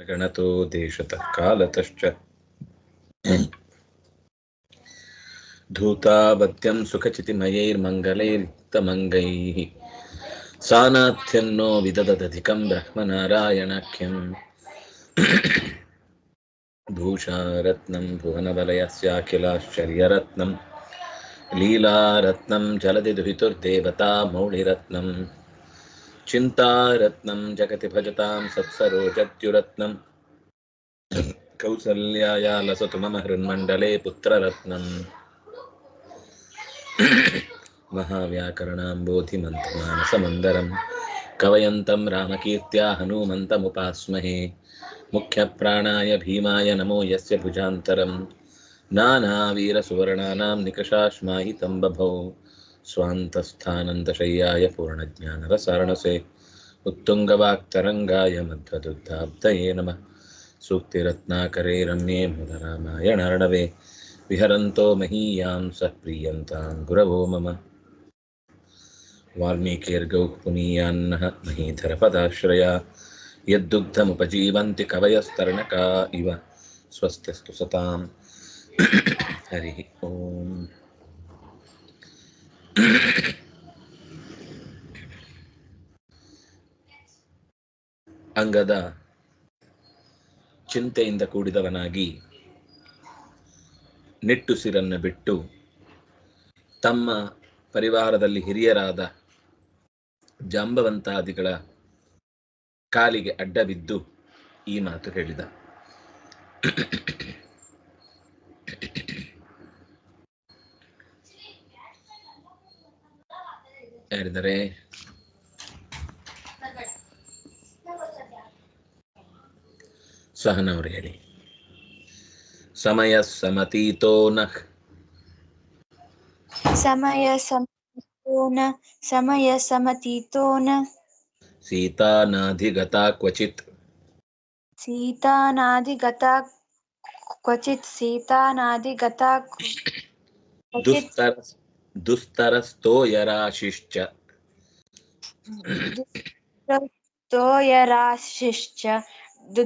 गणतो देशतः कालतश्च धूतावत्यं सुखचितिमयैर्मङ्गलैर्युक्तमङ्गैः। सानाथ्यन्नो विदददधिकं ब्रह्मनारायणाख्यम्। भूषारत्नं भुवनवलयस्याखिलाश्चर्यरत्नं। लीलारत्नं जलदिदुहितुर्देवता मौळिरत्नं चिन्तारत्नं जगति भजतां सत्सरोजत्युरत्नं कौसल्याया लसतु मम हृन्मण्डले पुत्ररत्नम् महाव्याकरणाम्बोधिमन्त्रमानसमन्दरं कवयन्तं रामकीर्त्या हनूमन्तमुपास्महे। मुख्यप्राणाय भीमाय नमो यस्य भुजान्तरं। नानावीरसुवर्णानां निकषाश्माहितं बभौ। स्वान्तस्थानन्दशय्याय पूर्णज्ञानरसारणसे उत्तुङ्गवाक्तरङ्गाय मध्वदुग्धाब्दये नमः सूक्तिरत्नाकरे रम्ये मुदरामायणार्णवे विहरन्तो महीयां सः प्रीयन्तां गुरवो मम वाल्मीकिर्गौः पुनीयान्नः महीधरपदाश्रया यद्दुग्धमुपजीवन्ति कवयस्तरणका इव स्वस्त्यस्तु सताम् हरिः ओम् ಅಂಗದ ಚಿಂತೆಯಿಂದ ಕೂಡಿದವನಾಗಿ ನಿಟ್ಟುಸಿರನ್ನು ಬಿಟ್ಟು ತಮ್ಮ ಪರಿವಾರದಲ್ಲಿ ಹಿರಿಯರಾದ ಜಾಂಬವಂತಾದಿಗಳ ಕಾಲಿಗೆ ಅಡ್ಡ ಬಿದ್ದು ಈ ಮಾತು ಹೇಳಿದ. ಯಾರಿದ್ದಾರೆ ಸಹನವ್ರು ಹೇಳಿ. ಸಮಯ ಸಮತೀತೋ ನಃ. ಸಮಯ ಸಮತೀತೋ ನ. ಸಮಯ ಸಮತೀತೋ ನ. ಸೀತಾನಾಧಿಗತ ಕ್ವಚಿತ್. ಸೀತಾನಾದಿಗತ ಕ್ವಚಿತ್. ಸೀತಾನಾದಿಗತ ಕ್ವಚಿತ್. ದುಸ್ತರ ದುಸ್ತರಸ್ತೋಯರಾಶಿಶ್ಚ ಸ್ತೋಯರಾಶಿಶ್ಚ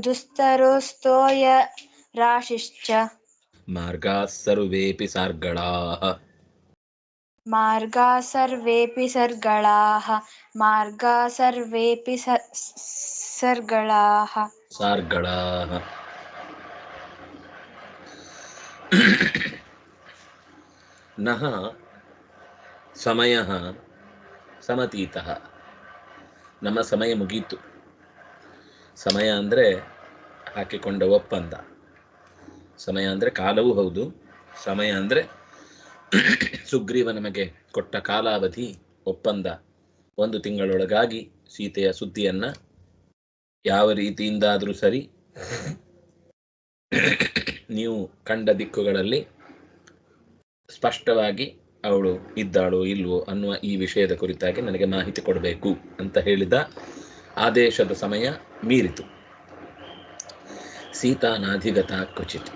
ದುಸ್ತರೋಸ್ತೋಯ ರಾಶಿಶ್ಚ ಮಾರ್ಗಾः ಸರ್ವೇಪಿ ಸಾರ್ಗಳಾः ಮಾರ್ಗಾ ಸರ್ವೇಪಿ ಸರ್ಗಳಾಃ ಮಾರ್ಗಾ ಸರ್ವೇಪಿ ಸ- ಸರ್ಗಳಾಃ ಸಾರ್ಗಳಾः ನಃ ಸಮಯಃ ಸಮತೀತಃ. ನಮ್ಮ ಸಮಯ ಮುಗೀತು. ಸಮಯ ಅಂದರೆ ಹಾಕಿಕೊಂಡ ಒಪ್ಪಂದ. ಸಮಯ ಅಂದರೆ ಕಾಲವೂ ಹೌದು. ಸಮಯ ಅಂದರೆ ಸುಗ್ರೀವ ನಮಗೆ ಕೊಟ್ಟ ಕಾಲಾವಧಿ, ಒಪ್ಪಂದ. ಒಂದು ತಿಂಗಳೊಳಗಾಗಿ ಸೀತೆಯ ಸುದ್ದಿಯನ್ನು ಯಾವ ರೀತಿಯಿಂದಾದರೂ ಸರಿ ನೀವು ಕಂಡ ದಿಕ್ಕುಗಳಲ್ಲಿ ಸ್ಪಷ್ಟವಾಗಿ ಅವಳು ಇದ್ದಾಳೋ ಇಲ್ವೋ ಅನ್ನುವ ಈ ವಿಷಯದ ಕುರಿತಾಗಿ ನನಗೆ ಮಾಹಿತಿ ಕೊಡಬೇಕು ಅಂತ ಹೇಳಿದ ಆದೇಶದ ಸಮಯ ಮೀರಿತು. ಸೀತಾನಾಧಿಗತ ಕ್ವಚಿತ್.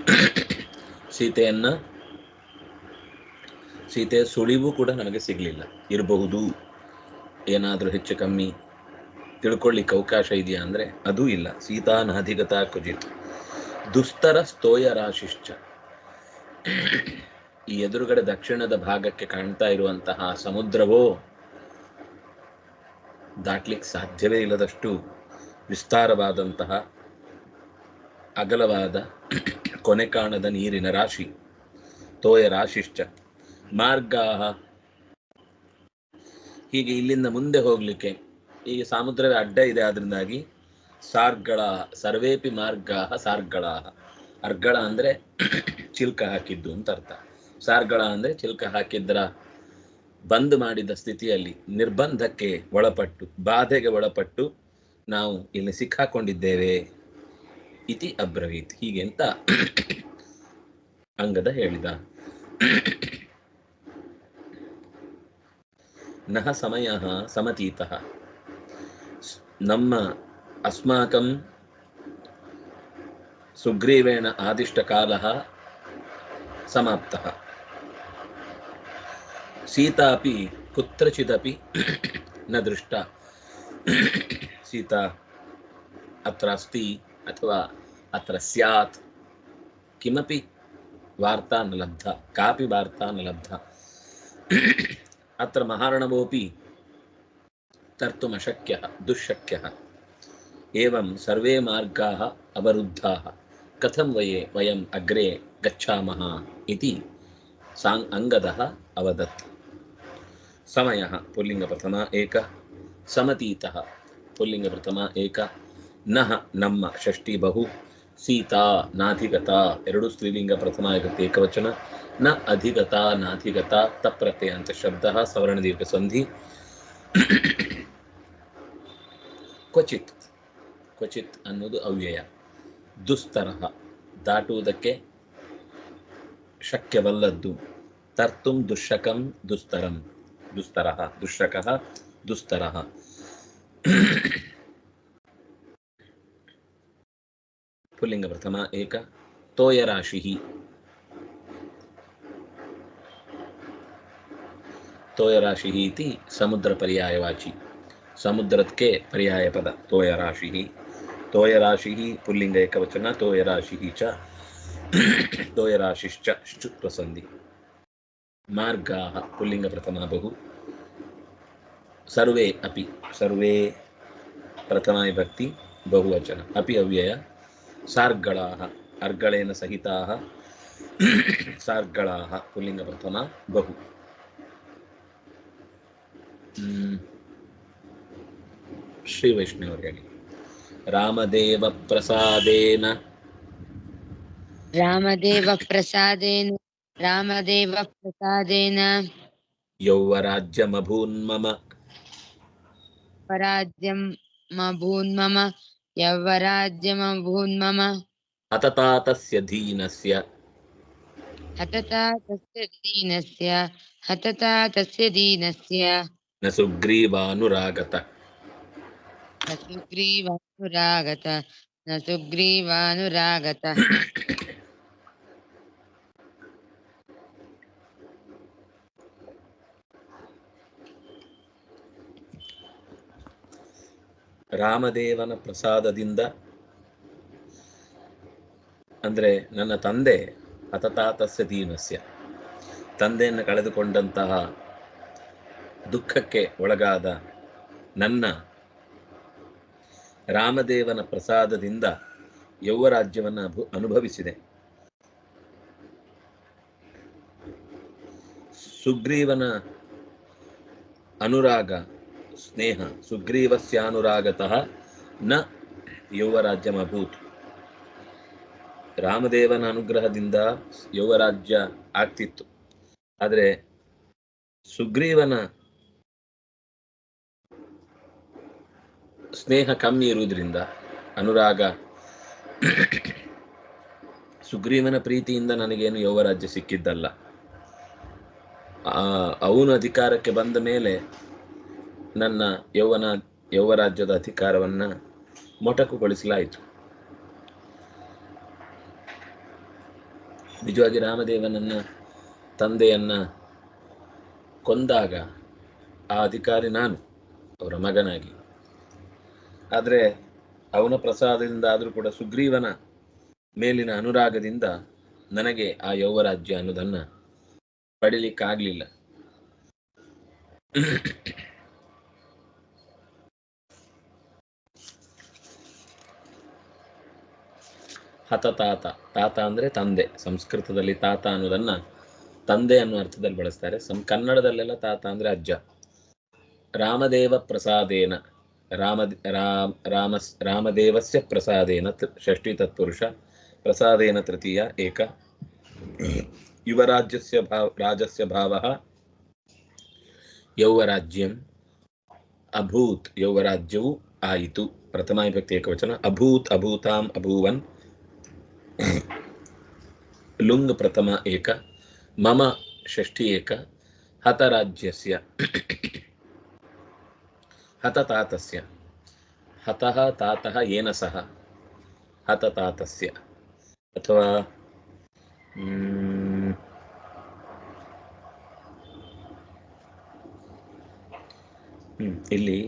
ಸೀತೆಯನ್ನ ಸೀತೆಯ ಸುಳಿವು ಕೂಡ ನಮಗೆ ಸಿಗಲಿಲ್ಲ. ಇರಬಹುದು, ಏನಾದರೂ ಹೆಚ್ಚು ಕಮ್ಮಿ ತಿಳ್ಕೊಳ್ಳಿಕ್ಕೆ ಅವಕಾಶ ಇದೆಯಾ ಅಂದರೆ ಅದೂ ಇಲ್ಲ. ಸೀತಾನಾಧಿಗತ ಕ್ವಚಿತ್. ದುಸ್ತರ ಸ್ತೋಯ ರಾಶಿಶ್ಚ ಈ ಎದುರುಗಡೆ ದಕ್ಷಿಣದ ಭಾಗಕ್ಕೆ ಕಾಣ್ತಾ ಇರುವಂತಹ ಸಮುದ್ರವೋ ದಾಟ್ಲಿಕ್ಕೆ ಸಾಧ್ಯವೇ ಇಲ್ಲದಷ್ಟು ವಿಸ್ತಾರವಾದಂತಹ ಅಗಲವಾದ ಕೊನೆ ಕಾಣದ ನೀರಿನ ರಾಶಿ, ತೋಯ ರಾಶಿಶ್ಚ. ಮಾರ್ಗ ಹೀಗೆ ಇಲ್ಲಿಂದ ಮುಂದೆ ಹೋಗ್ಲಿಕ್ಕೆ ಈ ಸಮುದ್ರದ ಅಡ್ಡ ಇದೆ ಆದ್ರಿಂದಾಗಿ ಸಾರ್ಗಳ, ಸರ್ವೇಪಿ ಮಾರ್ಗ ಸಾರ್ಗಳ ಅರ್ಗಳ ಅಂದ್ರೆ ಚಿಲ್ಕ ಹಾಕಿದ್ದು ಅಂತ ಅರ್ಥ. ಸಾರ್ಗಳ ಅಂದ್ರೆ ಚಿಲ್ಕ ಹಾಕಿದ್ರ ಬಂದ್ ಮಾಡಿದ ಸ್ಥಿತಿಯಲ್ಲಿ ನಿರ್ಬಂಧಕ್ಕೆ ಒಳಪಟ್ಟು, ಬಾಧೆಗೆ ಒಳಪಟ್ಟು ನಾವು ಇಲ್ಲಿ ಸಿಕ್ಕಾಕೊಂಡಿದ್ದೇವೆ. ಇತಿ ಅಬ್ರವೀತ್. ಹೀಗೆ ಅಂತ ಅಂಗದ ಹೇಳಿದ. ನಹ ಸಮಯ ಸಮತೀತ. ನಮ್ಮ ಅಸ್ಮಾಕಂ ಸುಗ್ರೀವೇಣ ಆದಿಷ್ಟಕಾಲः सीतापि कुत्रचिदपि न दृष्टा। सीता अत्र अस्ति अथवा अत्र स्यात्। किमपि वार्ता न लब्धा, कापि वार्ता न लब्धा। अत्र महार्णवोऽपि तर्तुम् अशक्यः दुःशक्यः। एवं सर्वे मार्गाः अवरुद्धाः। कथं वये, वयम् अग्रे गच्छामः इति साङ् अङ्गदः अवदत्। समयः पुल्लिङ्गप्रथमा एक समतीतः पुल्लिङ्गप्रथमा एक ನಹ ನಮ್ಮ ಷಷ್ಠಿ ಬಹು ಸೀತಾ ನಾಧಿಗತ ಎರಡು ಸ್ತ್ರೀಲಿಂಗ ಪ್ರಥಮ ವಿಭಕ್ತಿ ಏಕವಚನ ನ ಅಧಿಗತ ನಾಧಿಗತ ತಪ್ರತ್ಯಯ ಅಂತ ಶಬ್ದ ಸವರ್ಣ ದೀರ್ಘ ಸಂಧಿ ಕ್ವಚಿತ್ ಕ್ವಚಿತ್ ಅನ್ನೋದು ಅವ್ಯಯ ದುಸ್ತರಹ ದಾಟುವುದಕ್ಕೆ ಶಕ್ಯವಲ್ಲದ್ದು ತರ್ತುಂ ದುಶ್ಶಕಂ ದುಸ್ತರಂ दुस्तरः, दुष्टकः पुलिंग प्रथम एक, तोयराशि। तोयराशि इति समुद्रपर्यायवाचि। समुद्रत्के पर्यायपद, तोयराशि। तोयराशि पुल्लिङ्ग एक वचन तोयराशि तोयराशिश्च श्चुत्वसन्धिः। मार्गाः पुल्लिङ्गप्रथमा बहु सर्वे अपि सर्वे प्रथमा विभक्ति बहुवचन। अपि अव्यय। सार्गळाः अर्गळेन सहिताः। सार्गळाः पुल्लिङ्गप्रथमा, बहु। हम्म. श्रीवैष्णवर् ಹೇಳಿ ರಾಮದೇವ ಪ್ರಸಾದೇನ ರಾಮದೇವ ಪ್ರಸಾದೇನ ರಾಮದೇವ ಪ್ರಸಾದೇನ ಯೌವರಾಜ್ಯಮಭೂನ್ಮಮ ಸ್ವರಾಜ್ಯಂ ಮಭೂನ್ಮಮ ಯೌವರಾಜ್ಯಮಭೂನ್ಮಮ ಹತತಾತಸ್ಯ ಧೀನಸ್ಯ ಹತತಾ ತಸ್ಯ ದೀನಸ್ಯ ಹತತಾ ತಸ್ಯ ದೀನಸ್ಯ ನ ಸುಗ್ರೀವಾನುರಾಗತ ನ ರಾಮದೇವನ ಪ್ರಸಾದದಿಂದ ಅಂದರೆ ನನ್ನ ತಂದೆ ಹತತಾತಸ್ಯ ದೀನಸ್ಯ. ತಂದೆಯನ್ನು ಕಳೆದುಕೊಂಡಂತಹ ದುಃಖಕ್ಕೆ ಒಳಗಾದ ನನ್ನ ರಾಮದೇವನ ಪ್ರಸಾದದಿಂದ ಯೌವರಾಜ್ಯವನ್ನು ಅನುಭವಿಸಿದೆ. ಸುಗ್ರೀವನ ಅನುರಾಗ ಸ್ನೇಹ, ಸುಗ್ರೀವಸ್ಯಾನುರಾಗತಃ ನ ಯೌವರಾಜ್ಯಮಭೂತ್ ರಾಮದೇವನ ಅನುಗ್ರಹದಿಂದ ಯೌವರಾಜ್ಯ ಆಗ್ತಿತ್ತು. ಆದರೆ ಸುಗ್ರೀವನ ಸ್ನೇಹ ಕಮ್ಮಿ ಇರುವುದರಿಂದ, ಅನುರಾಗ ಸುಗ್ರೀವನ ಪ್ರೀತಿಯಿಂದ ನನಗೇನು ಯೌವರಾಜ್ಯ ಸಿಕ್ಕಿದ್ದಲ್ಲ. ಅವನು ಅಧಿಕಾರಕ್ಕೆ ಬಂದ ಮೇಲೆ ನನ್ನ ಯೌವನ, ಯೌವರಾಜ್ಯದ ಅಧಿಕಾರವನ್ನು ಮೊಟಕುಗೊಳಿಸಲಾಯಿತು. ನಿಜವಾಗಿ ರಾಮದೇವನನ್ನ, ತಂದೆಯನ್ನ ಕೊಂದಾಗ ಆ ಅಧಿಕಾರಿ ನಾನು, ಅವರ ಮಗನಾಗಿ. ಆದರೆ ಅವನ ಪ್ರಸಾದದಿಂದ ಆದರೂ ಕೂಡ ಸುಗ್ರೀವನ ಮೇಲಿನ ಅನುರಾಗದಿಂದ ನನಗೆ ಆ ಯೌವರಾಜ್ಯ ಅನ್ನೋದನ್ನ ಪಡಿಲಿಕ್ಕಾಗಲಿಲ್ಲ. ಹತತಾತ ತಾತ. ಅಂದರೆ ತಂದೆ. ಸಂಸ್ಕೃತದಲ್ಲಿ ತಾತ ಅನ್ನೋದನ್ನ ತಂದೆ ಅನ್ನೋ ಅರ್ಥದಲ್ಲಿ ಬಳಸ್ತಾರೆ. ಸಂ ಕನ್ನಡದಲ್ಲೆಲ್ಲ ತಾತ ಅಂದರೆ ಅಜ್ಜ. ರಾಮದೇವ ಪ್ರಸಾದೇನ. ರಾಮ ರಾಮ ರಾಮ, ರಾಮದೇವಸ್ಯ ಪ್ರಸಾದೇನ ಷಷ್ಠಿ ತತ್ಪುರುಷ. ಪ್ರಸಾದೇನ ತೃತೀಯ ಏಕ. ಯುವರಾಜ್ಯಸ್ಯ ಭಾವ, ರಾಜಸ್ಯ ಭಾವ ಯೌವರಾಜ್ಯಂ. ಅಭೂತ್, ಯೌವರಾಜ್ಯವು ಆಯಿತು. ಪ್ರಥಮ ವಿಭಕ್ತಿ ಏಕವಚನ. ಅಭೂತ್, ಅಭೂತಾಂ, ಅಭೂವನ್. ಲುಂಗ್ ಪ್ರಥಮ ಏಕ, ಮಮ ಷಷ್ಠಿ ಏಕ, ಹತರಾಜ್ಯಸ್ಯ. ಹತತಾತಸ್ಯ. ಹತಃ ತಾತಃ ಏನ ಸಹ? ಹತತಾತಸ್ಯ. ಅಥವಾ ಇಲ್ಲಿ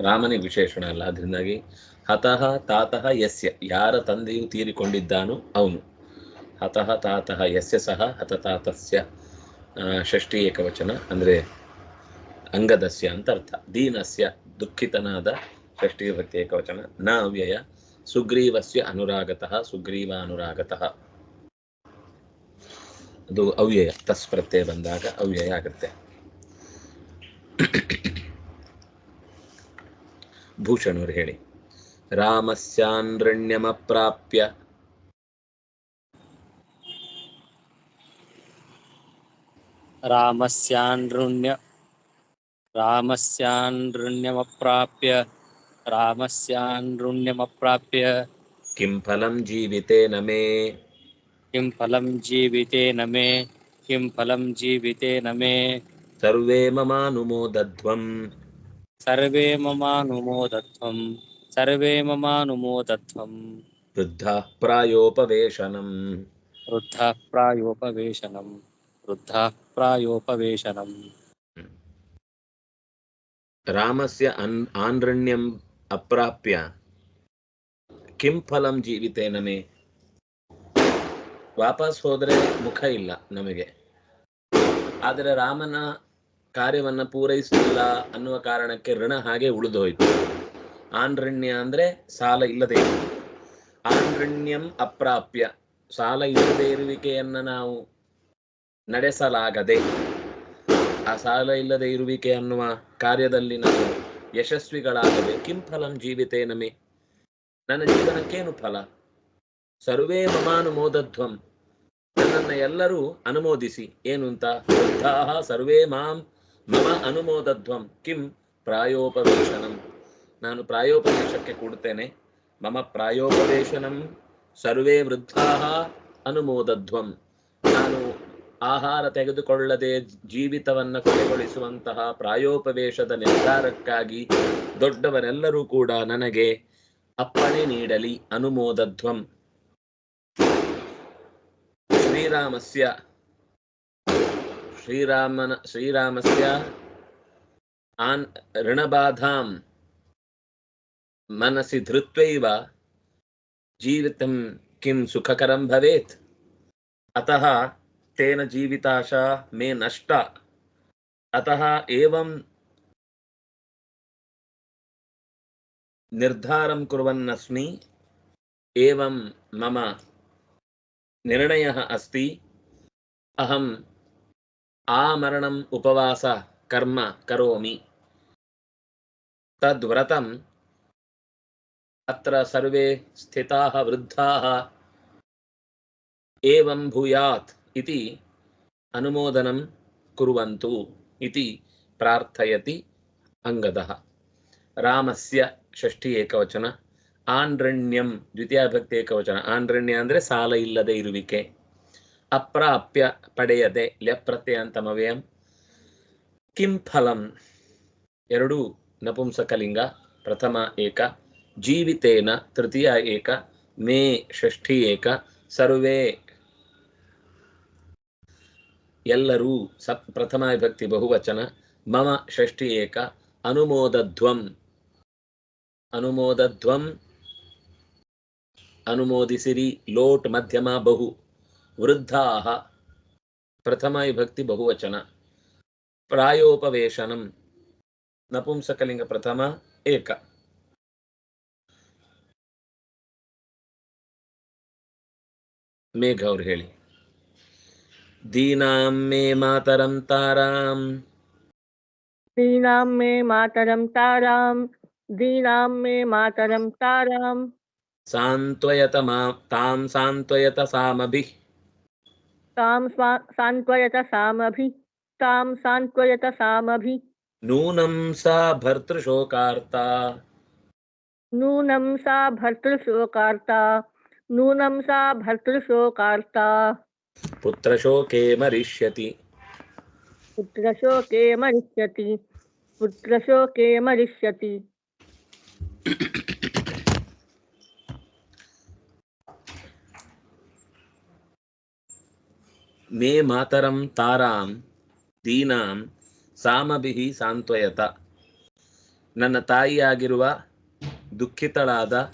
ರಾಮನಿಗೆ ವಿಶೇಷಣ ಅಲ್ಲ. ಅದರಿಂದಾಗಿ ಹತಃ ತಾತಃ ಯಸ್ಯ. ಯಾರ ತಂದೆಯು ತೀರಿಕೊಂಡಿದ್ದಾನೋ ಅವನು. ಹತಃ ತಾತಃ ಯಸ್ಯ ಸಹ ಹತತಾತಸ್ಯ ತಾತಸ್ಯ. ಷಷ್ಠಿ ಏಕವಚನ ಅಂದರೆ ಅಂಗದಸ್ಯ ಅಂತ ಅರ್ಥ. ದೀನಸ್ಯ, ದುಃಖಿತನಾದ ಷಷ್ಠಿ ಭಕ್ತಿ ಏಕವಚನ. ನ ಅವ್ಯಯ, ಸುಗ್ರೀವಸ್ಯ ಅನುರಾಗತಃ, ಸುಗ್ರೀವ ಅನುರಾಗತಃ. ಅದು ಅವ್ಯಯ. ತಸ್ ಪ್ರತ್ಯಯ ಬಂದಾಗ ಅವ್ಯಯ ಆಗುತ್ತೆ. ಭೂಷಣರು ಹೇಳಿ ರಾಮಸ್ಯಾನ್ರಣ್ಯಮಪ್ರಾಪ್ಯ रामस्यानृण्य रामस्यानृण्यमप्राप्य रामस्यानृण्यमप्राप्य किं फलं जीवितेन मे किं फलं जीवितेन मे किं फलं जीवितेन मे सर्वे ममानुमोदध्वम् सर्वे ममानुमोदध्वं सर्वे ममानुमोदध्वं वृद्धाः प्रायोपवेशनम् वृद्धः प्रायोपवेशनं वृद्धः प्रायोपवेशनम् रामस्य अन् आन्रण्यम् अप्राप्य किं ಫಲಂ ಜೀವಿತೇನ ಮೇ ವಾಪಸ್ ಹೋದ್ರೆ ಮುಖ ಇಲ್ಲ ನಮಗೆ ಆದರೆ ರಾಮನ ಕಾರ್ಯವನ್ನ ಪೂರೈಸಲಿಲ್ಲ ಅನ್ನುವ ಕಾರಣಕ್ಕೆ ಋಣ ಹಾಗೆ ಉಳಿದು ಹೋಯಿತು. ಆನ್ರಣ್ಯ ಅಂದ್ರೆ ಸಾಲ ಇಲ್ಲದೆ. ಆನ್ರಣ್ಯಂ ಅಪ್ರಾಪ್ಯ. ಸಾಲ ಇಲ್ಲದೆ ಇರುವಿಕೆಯನ್ನ ನಾವು ನಡೆಸಲಾಗದೆ. ಆ ಸಾಲ ಇಲ್ಲದೆ ಇರುವಿಕೆ ಅನ್ನುವ ಕಾರ್ಯದಲ್ಲಿ ನಾವು ಯಶಸ್ವಿಗಳಾಗದೆ, ಕಿಂ ಫಲಂ ಜೀವಿತೇ ನಮೆ. ನನ್ನ ಜೀವನಕ್ಕೇನು ಫಲ? ಸರ್ವೇ ಮಮಾನುಮೋದಧ್ವಂ. ನನ್ನನ್ನ ಎಲ್ಲರೂ ಅನುಮೋದಿಸಿ. ಏನು ಅಂತ? ಸರ್ವೇ ಮಾಂ ಮಮ ಅನುಮೋದಧ್ವಂ ಕಿಂ ಪ್ರಾಯೋಪವೇಶನಂ ನಾನು ಪ್ರಾಯೋಪವೇಶಕ್ಕೆ ಕೂಡುತ್ತೇನೆ. ಮಮ ಪ್ರಾಯೋಪವೇಶನಂ ಸರ್ವೇ ವೃದ್ಧಾಹ ಅನುಮೋದಧ್ವಂ. ನಾನು ಆಹಾರ ತೆಗೆದುಕೊಳ್ಳದೆ ಜೀವಿತವನ್ನು ಕೊನೆಗೊಳಿಸುವಂತಹ ಪ್ರಾಯೋಪವೇಶದ ನಿರ್ಧಾರಕ್ಕಾಗಿ ದೊಡ್ಡವರೆಲ್ಲರೂ ಕೂಡ ನನಗೆ ಅಪ್ಪಣೆ ನೀಡಲಿ ಅನುಮೋದಧ್ವಂ. ಶ್ರೀರಾಮಸ್ಯ श्रीरामन, श्रीरामस्य आन् ऋणबाधां मनसि धृत्वैव जीवितं किं सुखकरं भवेत्? अतः तेन जीविताशा मे नष्टा। अतः एवं निर्धारं कुर्वन्नस्मि, एवं मम निर्णयः अस्ति। अहं ఆమరణం ఉపవాస కర్మ కరోమి తద్వ్రతం అత్ర సర్వే స్థితాః వృద్ధాః ఏవం భూయాత్ ఇది అనుమోదనం కురువంతు ఇది ప్రార్థయతి అంగదః రామస్య ಷಷ್ಠಿ ಏಕವಚನ ಆಂಡ್ರಣ್ಯಂ ದ್ವಿತೀಯ ಭಕ್ತಿ ಏಕವಚನ ಆಂಡ್ರಣ್ಯ ಅಂದರೆ ಸಾಲ ಇಲ್ಲದೆ ಇರುವಿಕೆ ಅಪ್ರಾಪ್ಯ ಪಡೆಯದೆ ಲ್ಯಪ್ರತ್ಯಯ ಅಂತಮವ್ಯಯಂ ಕಿಂ ಫಲಂ. ಎರಡು ನಪುಂಸಕಲಿಂಗ. ಪ್ರಥಮ ಏಕ. ಜೀವಿತೇನ ತೃತೀಯ ಏಕ. ಮೇ ಷಷ್ಠಿ ಏಕ. ಸರ್ವೇ. ಎಲ್ಲರೂ ಸಪ್ ಪ್ರಥಮ ವಿಭಕ್ತಿ ಬಹುವಚನ. ಮಮ ಷಷ್ಠಿ ಏಕ. ಅನುಮೋದಧ್ವಂ. ಅನುಮೋದಧ್ವಂ. ಅನುಮೋದಿಸಿರಿ ಲೋಟ್ ಮಧ್ಯಮ ಬಹು. ವೃದ್ಧಾಹ ಪ್ರಥಮ ವಿಭಕ್ತಿ ಬಹುವಚನ ಪ್ರಾಯೋಪವೇಶನಂ ನಪುಂಸಕಲಿಂಗ ಪ್ರಥಮ ಏಕ ಮೇಘ ಅವ್ರು ಹೇಳಿ ದೀನಾಂ ಮೇ ಮಾತರಂ ತಾರಾಂ दीनां मे मातरं तारां दीनां मे मातरं तारां ಸಾಂತ್ವಯತ ಮಾ ತಾಂ ಸಾಂತ್ವಯತ ಸಾಮಭಿಃ तां सान्त्वयत सामभि तां सान्त्वयत सामभि। नूनं सा भर्तृशोकार्ता। नूनं सा भर्तृशोकार्ता नूनं सा भर्तृशोकार्ता। पुत्रशोके मरिष्यति। पुत्रशोके मरिष्यति पुत्रशोके मरिष्यति। ಮೇ ಮಾತರಂ ತಾರಾಂ ದೀನಾಂ ಸಾಮಭಿಹಿ ಸಾಂತ್ವಯತ ನನ್ನ ತಾಯಿಯಾಗಿರುವ ದುಃಖಿತಳಾದ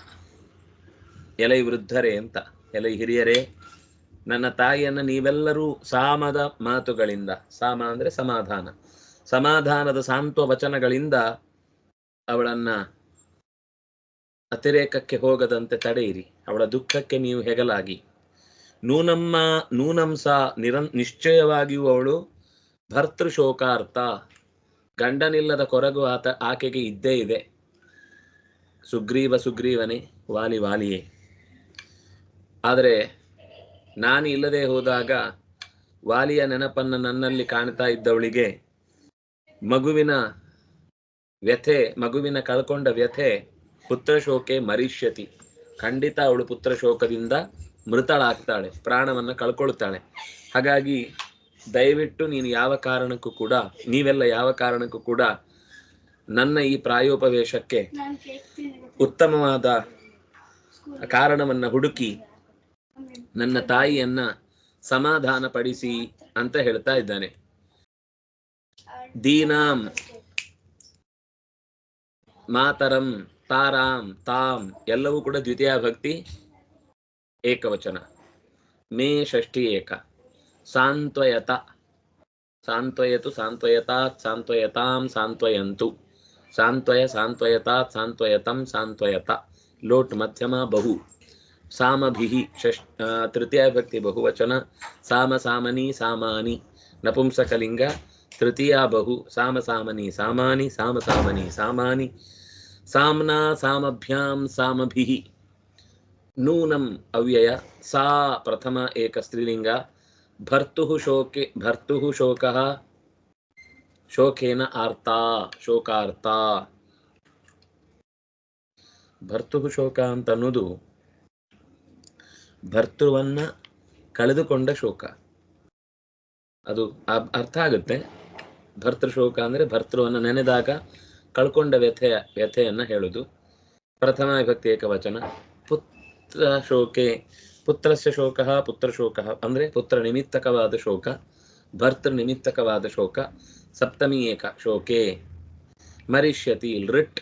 ಎಲೈ ವೃದ್ಧರೇ ಅಂತ, ಎಲೈ ಹಿರಿಯರೇ, ನನ್ನ ತಾಯಿಯನ್ನು ನೀವೆಲ್ಲರೂ ಸಾಮದ ಮಾತುಗಳಿಂದ, ಸಾಮ ಅಂದರೆ ಸಮಾಧಾನ, ಸಮಾಧಾನದ ಸಾಂತ್ವ ವಚನಗಳಿಂದ ಅವಳನ್ನ ಅತಿರೇಕಕ್ಕೆ ಹೋಗದಂತೆ ತಡೆಯಿರಿ. ಅವಳ ದುಃಖಕ್ಕೆ ನೀವು ಹೆಗಲಾಗಿ. ನೂನಮ್ಮ, ನೂನಂಸ ನಿರಂ ನಿಶ್ಚಯವಾಗಿಯೂ ಅವಳು ಭರ್ತೃ ಶೋಕಾರ್ಥ ಗಂಡನಿಲ್ಲದ ಕೊರಗು ಆತ, ಆಕೆಗೆ ಇದ್ದೇ ಇದೆ. ಸುಗ್ರೀವ, ಸುಗ್ರೀವನೇ, ವಾಲಿ, ವಾಲಿಯೇ. ಆದರೆ ನಾನು ಇಲ್ಲದೆ ಹೋದಾಗ ವಾಲಿಯ ನೆನಪನ್ನು ನನ್ನಲ್ಲಿ ಕಾಣ್ತಾ ಇದ್ದವಳಿಗೆ ಮಗುವಿನ ವ್ಯಥೆ, ಮಗುವಿನ ಕಳ್ಕೊಂಡ ವ್ಯಥೆ ಪುತ್ರಶೋಕೆ ಮರಿಷ್ಯತಿ. ಖಂಡಿತ ಅವಳು ಪುತ್ರಶೋಕದಿಂದ ಮೃತಳಾಗ್ತಾಳೆ ಪ್ರಾಣವನ್ನ ಕಳ್ಕೊಳ್ತಾಳೆ. ಹಾಗಾಗಿ ದಯವಿಟ್ಟು ನೀನು ಯಾವ ಕಾರಣಕ್ಕೂ ಕೂಡ ನೀವೆಲ್ಲ ಯಾವ ಕಾರಣಕ್ಕೂ ಕೂಡ ನನ್ನ ಈ ಪ್ರಾಯೋಪವೇಶಕ್ಕೆ ಉತ್ತಮವಾದ ಕಾರಣವನ್ನ ಹುಡುಕಿ ನನ್ನ ತಾಯಿಯನ್ನ ಸಮಾಧಾನ ಪಡಿಸಿ ಅಂತ ಹೇಳ್ತಾ ಇದ್ದಾನೆ. ದೀನಾಂ. ಮಾತರಂ ತಾರಾಂ ತಾಂ ಎಲ್ಲವೂ ಕೂಡ ದ್ವಿತೀಯ ಭಕ್ತಿ. ಏಕವಚನ. ಮೇ ಷಷ್ಠಿ ಏಕ. ಸಾಂತ್ವಯತ. ಸಾಂತ್ವಯತು ಸಾಂತ್ವಯತಾತ್ ಸಾಂತ್ವಯತಾಂ ಸಾಂತ್ವಯಂತು. ಸಾಂತ್ವಯ ಸಾಂತ್ವಯತಾತ್ ಸಾಂತ್ವಯತಂ ಸಾಂತ್ವಯತ. ಲೋಟ್ ಮಧ್ಯಮ ಬಹು. ಸಾಮಭಿಃ ಷಷ್ ಆ, ತೃತೀಯ ಭಕ್ತಿ ಬಹುವಚನ. ಸಾಮ ಸಾಮನಿ ಸಾಮಾನಿ. ನಪುಂಸಕಲಿಂಗ ತೃತೀಯ ಬಹು. ಸಾಮ ಸಾಮನಿ ಸಾಮಾನಿ ಸಾಮ ಸಾಮನಿ ಸಾಮಾನಿ. ಸಾಮ್ನಾ ಸಾಮಭ್ಯಾಂ ಸಾಮಭಿಃ ನೂನಂ ಅವ್ಯಯ, ಸಾ ಪ್ರಥಮ ಏಕ ಸ್ತ್ರೀಲಿಂಗ, ಭರ್ತು ಶೋಕೆ, ಭರ್ತು ಶೋಕ, ಶೋಕೇನ ಆರ್ತ, ಶೋಕಾರ್ತ. ಭರ್ತು ಶೋಕ ಅಂತ ಅನ್ನೋದು ಭರ್ತೃವನ್ನ ಕಳೆದುಕೊಂಡ ಶೋಕ. ಅದು ಅರ್ಥ ಆಗುತ್ತೆ. ಭರ್ತೃ ಶೋಕ ಅಂದ್ರೆ ಭರ್ತೃವನ್ನ ನೆನೆದಾಗ ಕಳ್ಕೊಂಡ ವ್ಯಥೆಯ ವ್ಯಥೆಯನ್ನ ಹೇಳುದು. ಪ್ರಥಮ ವಿಭಕ್ತಿ ಏಕವಚನ ಪುತ್ರ ಶೋಕೆ, ಪುತ್ರಸ್ಯ ಶೋಕ ಪುತ್ರ ಶೋಕ ಅಂದ್ರೆ ಪುತ್ರ ನಿಮಿತ್ತಕವಾದ ಶೋಕ, ಭರ್ತೃ ನಿಮಿತ್ತಕವಾದ ಶೋಕ, ಸಪ್ತಮಿ ಏಕ ಶೋಕೆ. ಮರಿಷ್ಯತಿ ಲೃಟ್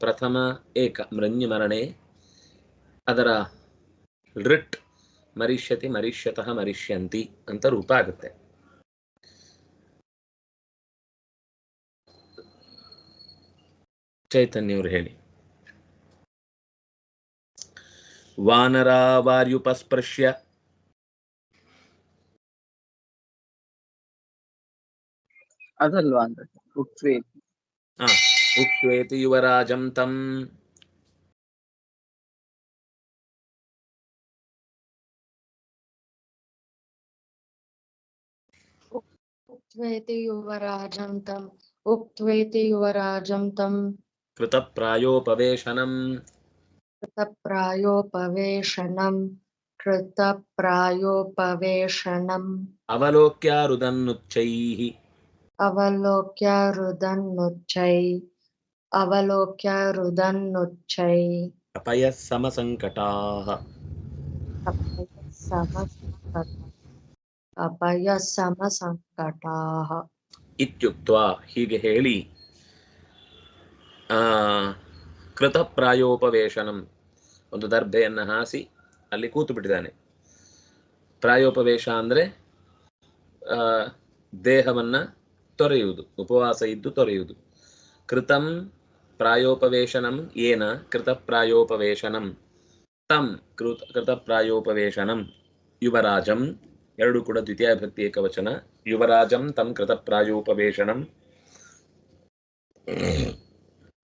ಪ್ರಥಮ ಏಕ ಮೃನ್ಯು ಮರಣೆ. ಅದರ ಲೃಟ್ ಮರಿಷ್ಯತಿ ಮರಿಷ್ಯತಃ ಮರಿಷ್ಯಂತಿ ಅಂತ ರೂಪ ಆಗುತ್ತೆ. ಚೈತನ್ಯವರು ಹೇಳಿ. वानरावार्युपस्पृश्य। उक्त्वेति। युवराजं तम्। युवराजं तम् युवराजं तम्। कृतप्रायोपवेशनम्। कृतप्रायोपवेशनं कृतप्रायोपवेशनम् ಅವಲೋಕ್ಯ ರುದನ್ನುಚ್ಚೈಃ अवलोक्य रुदन्नुच्चै अवलोक्य रुदन्नुच्चै ಅಪಯಃ ಸಮಸಂಕಟಾಃ अभयसमसङ्कट अभयसमसङ्कटाः ಇತ್ಯುಕ್ತ್ವಾ ಹೀಗೆ ಹೇಳಿ ಆ ಕೃತಪ್ರಾಯೋಪವೇಶನಂ ಒಂದು ದರ್ಬೆಯನ್ನು ಹಾಸಿ ಅಲ್ಲಿ ಕೂತು ಬಿಟ್ಟಿದ್ದಾನೆ ಪ್ರಾಯೋಪವೇಶ ಅಂದ್ರೆ ದೇಹವನ್ನು ತೊರೆಯುವುದು, ಉಪವಾಸ ಇದ್ದು ತೊರೆಯುವುದು. ಕೃತಂ ಪ್ರಾಯೋಪವೇಶನಂ ಏನ? ಕೃತ ಕೃತಪ್ರಾಯೋಪವೇಶನಂ ತಂ ಕೃತ ಕೃತಪ್ರಾಯೋಪವೇಶನಂ ಯುವರಾಜಂ, ಎರಡು ಕೂಡ ದ್ವಿತೀಯ ಭಕ್ತಿ ಏಕವಚನ. ಯುವರಾಜಂ ತಂ ಕೃತ ಕೃತಪ್ರಾಯೋಪವೇಶನಂ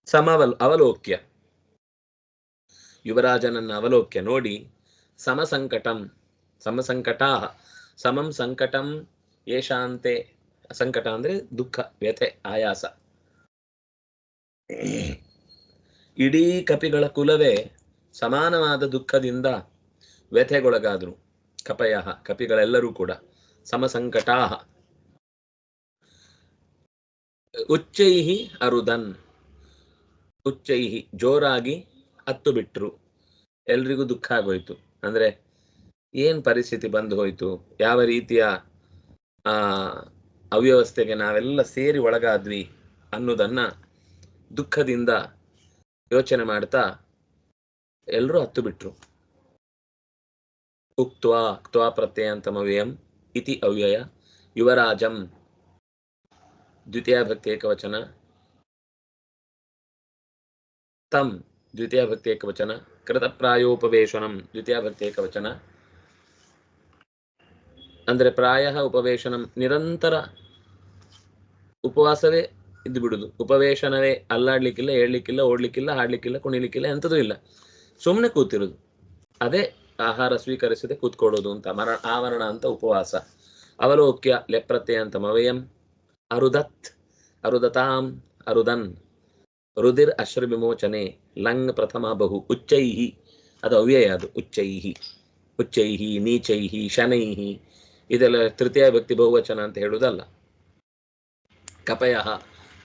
ಸಮವಲ್, ಅವಲೋಕ್ಯ. ಯುವರಾಜನನ್ನ ಅವಲೋಕ್ಯ ನೋಡಿ, ಸಮಸಂಕಟಂ ಸಮಸಂಕಟಾ ಸಮಂ ಸಂಕಟಂ ಏಷಾಂತೆ, ಸಂಕಟ ಅಂದ್ರೆ ದುಃಖ, ವ್ಯಥೆ, ಆಯಾಸ. ಇಡೀ ಕಪಿಗಳ ಕುಲವೇ ಸಮಾನವಾದ ದುಃಖದಿಂದ ವ್ಯಥೆಗೊಳಗಾದರು. ಕಪಯ ಕಪಿಗಳೆಲ್ಲರೂ ಕೂಡ ಸಮಸಂಕಟಾ ಉಚ್ಚೈಹಿ ಅರುದನ್, ಉಚ್ಚೈಹಿ ಜೋರಾಗಿ ಹತ್ತು ಬಿಟ್ರು ಎಲ್ರಿಗೂ ದುಃಖ ಆಗೋಯ್ತು. ಅಂದ್ರೆ ಏನ್ ಪರಿಸ್ಥಿತಿ ಬಂದು ಹೋಯ್ತು? ಯಾವ ರೀತಿಯ, ಆ, ಅವ್ಯವಸ್ಥೆಗೆ ನಾವೆಲ್ಲ ಸೇರಿ ಒಳಗಾದ್ವಿ ಅನ್ನೋದನ್ನ ದುಃಖದಿಂದ ಯೋಚನೆ ಮಾಡ್ತಾ ಎಲ್ಲರೂ ಹತ್ತು ಬಿಟ್ರು ಉಕ್ತ್ವಾ ಕ್ತ್ವಾ ಪ್ರತ್ಯಯಾಂತಮವ್ಯಯಂ ಇತಿ ಅವ್ಯಯ ಯುವರಾಜಂ. ದ್ವಿತೀಯ ಭಕ್ತಿ ಏಕವಚನ. ತಂ ದ್ವಿತೀಯ ಭಕ್ತಿ ಏಕವಚನ ಕೃತಪ್ರಾಯೋಪವೇಶನಂ. ದ್ವಿತೀಯ ಭಕ್ತಿ ಏಕವಚನ ಅಂದ್ರೆ ಪ್ರಾಯ ಉಪವೇಶನಂ. ನಿರಂತರ ಉಪವಾಸವೇ ಇದ್ದು ಬಿಡುದು. ಉಪವೇಶನವೇ ಅಲ್ಲಾಡ್ಲಿಕ್ಕಿಲ್ಲ ಹೇಳಲಿಕ್ಕಿಲ್ಲ ಓಡ್ಲಿಕ್ಕಿಲ್ಲ, ಹಾಡ್ಲಿಕ್ಕಿಲ್ಲ, ಕುಣಿಲಿಕ್ಕಿಲ್ಲ, ಎಂಥದೂ ಇಲ್ಲ. ಸುಮ್ಮನೆ ಕೂತಿರುದು. ಅದೇ ಆಹಾರ ಸ್ವೀಕರಿಸದೆ ಕೂತ್ಕೊಳ್ಳೋದು ಅಂತ ಮರ, ಆವರಣ ಅಂತ ಉಪವಾಸ. ಅವಲೋಕ್ಯ ಲೆಪ್ರತೆ ಅಂತ ಮವಯಂ ಅರುದತ್, ಅರುದತಾಂ, ಅರುದನ್. ರುದಿರ್ ಅಶ್ರ ವಿಮೋಚನೆ ಲಂಗ್ ಪ್ರಥಮ ಬಹು ಉಚ್ಚೈಹಿ. ಅದು ಅವ್ಯಯ, ಅದು ಉಚ್ಚೈಹಿ. ಉಚ್ಚೈಹಿ, ನೀಚೈಹಿ, ಶನೈಹಿ. ಇದೆಲ್ಲ ತೃತೀಯ ವ್ಯಕ್ತಿ ಬಹುವಚನ ಅಂತ ಹೇಳುವುದಲ್ಲ. ಕಪಯ,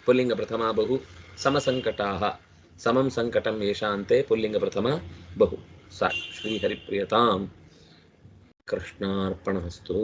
ಪುಲ್ಲಿಂಗ ಪ್ರಥಮ ಬಹು ಸಮಸಂಕಟಾ ಸಮಂ ಸಂಕಟಂ ಯಶಾಂತೆ, ಪುಲ್ಲಿಂಗ ಪ್ರಥಮ ಬಹು. ಸಾ ಶ್ರೀಹರಿಪ್ರಿಯತಾಂ ಕೃಷ್ಣಾರ್ಪಣಮಸ್ತು